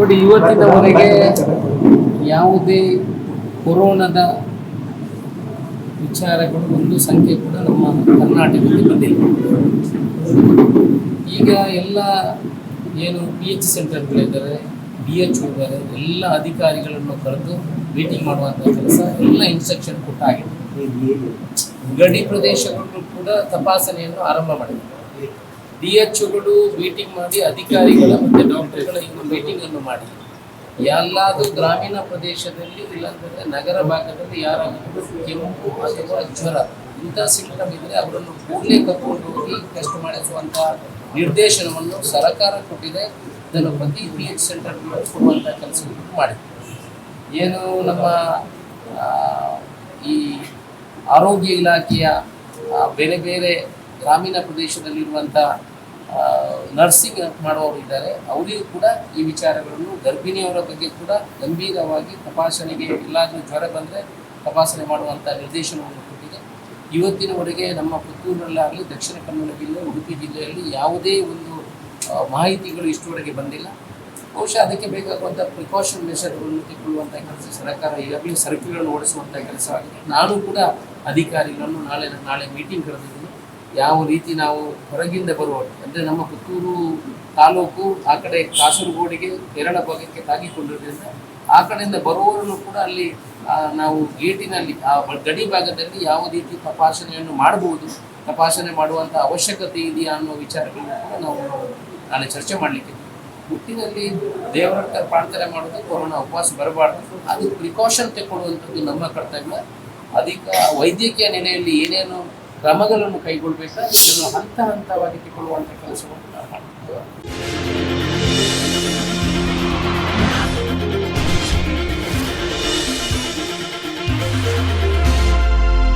ನೋಡಿ, ಇವತ್ತಿನವರೆಗೆ ಯಾವುದೇ ಕೊರೋನಾದ ವಿಚಾರಗಳು, ಒಂದು ಸಂಖ್ಯೆ ಕೂಡ ನಮ್ಮ ಕರ್ನಾಟಕದಲ್ಲಿ ಬಂದಿಲ್ಲ. ಈಗ ಎಲ್ಲ ಏನು ಪಿ ಎಚ್ ಸೆಂಟರ್ಗಳಿದ್ದಾರೆ ಬಿ ಎಚ್ ಇದ್ದಾರೆ, ಎಲ್ಲ ಅಧಿಕಾರಿಗಳನ್ನು ಕರೆದು ಮೀಟಿಂಗ್ ಮಾಡುವಂಥ ಕೆಲಸ, ಎಲ್ಲ ಇನ್ಸ್ಟ್ರಕ್ಷನ್ ಕೊಟ್ಟಾಗಿದೆ. ಗಡಿ ಪ್ರದೇಶಗಳು ಕೂಡ ತಪಾಸಣೆಯನ್ನು ಆರಂಭ ಮಾಡಿದ್ದಾರೆ. ಡಿ ಎಚ್ ಒಗಳು ಮೀಟಿಂಗ್ ಮಾಡಿ ಅಧಿಕಾರಿಗಳ ಮತ್ತು ಡಾಕ್ಟರ್ಗಳ ಇನ್ನು ಮೀಟಿಂಗ್ ಅನ್ನು ಮಾಡಿ. ಎಲ್ಲಾದರೂ ಗ್ರಾಮೀಣ ಪ್ರದೇಶದಲ್ಲಿ ಇಲ್ಲಾಂದ್ರೆ ನಗರ ಭಾಗದಲ್ಲಿ ಯಾರಾದರೂ ಕೆಮ್ಮು ಅಥವಾ ಜ್ವರ ಇಂಥ ಸಿಂಪ್ಟಮ್ ಇದ್ದರೆ ಅವರನ್ನು ಕೂಡಲೇ ಕರ್ಕೊಂಡು ಹೋಗಿ ಟೆಸ್ಟ್ ಮಾಡಿಸುವಂಥ ನಿರ್ದೇಶನವನ್ನು ಸರ್ಕಾರ ಕೊಟ್ಟಿದೆ. ಇದನ್ನು ಪ್ರತಿ ಪಿ ಎಚ್ ಸೆಂಟರ್ ಕೊಡುವಂಥ ಕೆಲಸವನ್ನು ಮಾಡಿದೆ. ಏನು ನಮ್ಮ ಈ ಆರೋಗ್ಯ ಇಲಾಖೆಯ ಬೇರೆ ಬೇರೆ ಗ್ರಾಮೀಣ ಪ್ರದೇಶದಲ್ಲಿರುವಂಥ ನರ್ಸಿಂಗ್ ಮಾಡುವವರು ಇದ್ದಾರೆ. ಅವರಿಗೂ ಕೂಡ ಈ ವಿಚಾರಗಳನ್ನು ಗರ್ಭಿಣಿಯವರ ಬಗ್ಗೆ ಕೂಡ ಗಂಭೀರವಾಗಿ ತಪಾಸಣೆಗೆ ಇಲ್ಲಾದರೂ ಜ್ವರ ಬಂದರೆ ತಪಾಸಣೆ ಮಾಡುವಂಥ ನಿರ್ದೇಶನವನ್ನು ಕೊಟ್ಟಿದೆ. ಇವತ್ತಿನವರೆಗೆ ನಮ್ಮ ಪುತ್ತೂರಿನಲ್ಲಾಗಲಿ ದಕ್ಷಿಣ ಕನ್ನಡ ಜಿಲ್ಲೆ, ಉಡುಪಿ ಜಿಲ್ಲೆಯಲ್ಲಿ ಯಾವುದೇ ಒಂದು ಮಾಹಿತಿಗಳು ಇಷ್ಟುವರೆಗೆ ಬಂದಿಲ್ಲ. ಬಹುಶಃ ಅದಕ್ಕೆ ಬೇಕಾಗುವಂಥ ಪ್ರಿಕಾಷನ್ ಮೆಷರ್ಗಳನ್ನು ತೆಗೆದುಕೊಳ್ಳುವಂಥ ಕೆಲಸ ಸರ್ಕಾರ ಈಗಾಗಲೇ ಸರಕುಗಳನ್ನು ಓಡಿಸುವಂಥ ಕೆಲಸವಾಗಿದೆ ನಾನು ಕೂಡ ಅಧಿಕಾರಿಗಳನ್ನು ನಾಳೆ ನಾಳೆ ಮೀಟಿಂಗ್ ಕರೆದಿದ್ದೀನಿ. ಯಾವ ರೀತಿ ನಾವು ಹೊರಗಿಂದ ಬರುವ, ಅಂದರೆ ನಮ್ಮ ಪುತ್ತೂರು ತಾಲೂಕು, ಆ ಕಡೆ ಕಾಸರಗೋಡಿಗೆ, ಕೇರಳ ಭಾಗಕ್ಕೆ ತಾಗಿಕೊಂಡಿರೋದ್ರಿಂದ ಆ ಕಡೆಯಿಂದ ಬರುವವರನ್ನು ಕೂಡ ಅಲ್ಲಿ ನಾವು ಗೇಟಿನಲ್ಲಿ, ಆ ಗಡಿ ಭಾಗದಲ್ಲಿ ಯಾವ ರೀತಿ ತಪಾಸಣೆಯನ್ನು ಮಾಡಬಹುದು, ತಪಾಸಣೆ ಮಾಡುವಂಥ ಅವಶ್ಯಕತೆ ಇದೆಯಾ ಅನ್ನೋ ವಿಚಾರಗಳನ್ನು ಕೂಡ ನಾವು ನಾಳೆ ಚರ್ಚೆ ಮಾಡಲಿಕ್ಕೆ ಹುಟ್ಟಿನಲ್ಲಿ ದೇವರ ಪ್ರಾರ್ಥನೆ ಮಾಡೋದು, ಕೊರೋನಾ ಉಪವಾಸ ಬರಬಾರ್ದು, ಅದು ಪ್ರಿಕಾಷನ್ ತೆಗೊಳ್ಳುವಂಥದ್ದು ನಮ್ಮ ಕರ್ತವ್ಯ. ಅಧಿಕ ವೈದ್ಯಕೀಯ ನೆಲೆಯಲ್ಲಿ ಏನೇನು ಕ್ರಮಗಳನ್ನು ಕೈಗೊಳ್ಳಬೇಕಾ ಇದನ್ನು ಹಂತ ಹಂತವಾಗಿ ತೆಗೊಳ್ಳುವಂಥ ಕೆಲಸವನ್ನು ನಾವು ಮಾಡ್ತೀವಿ.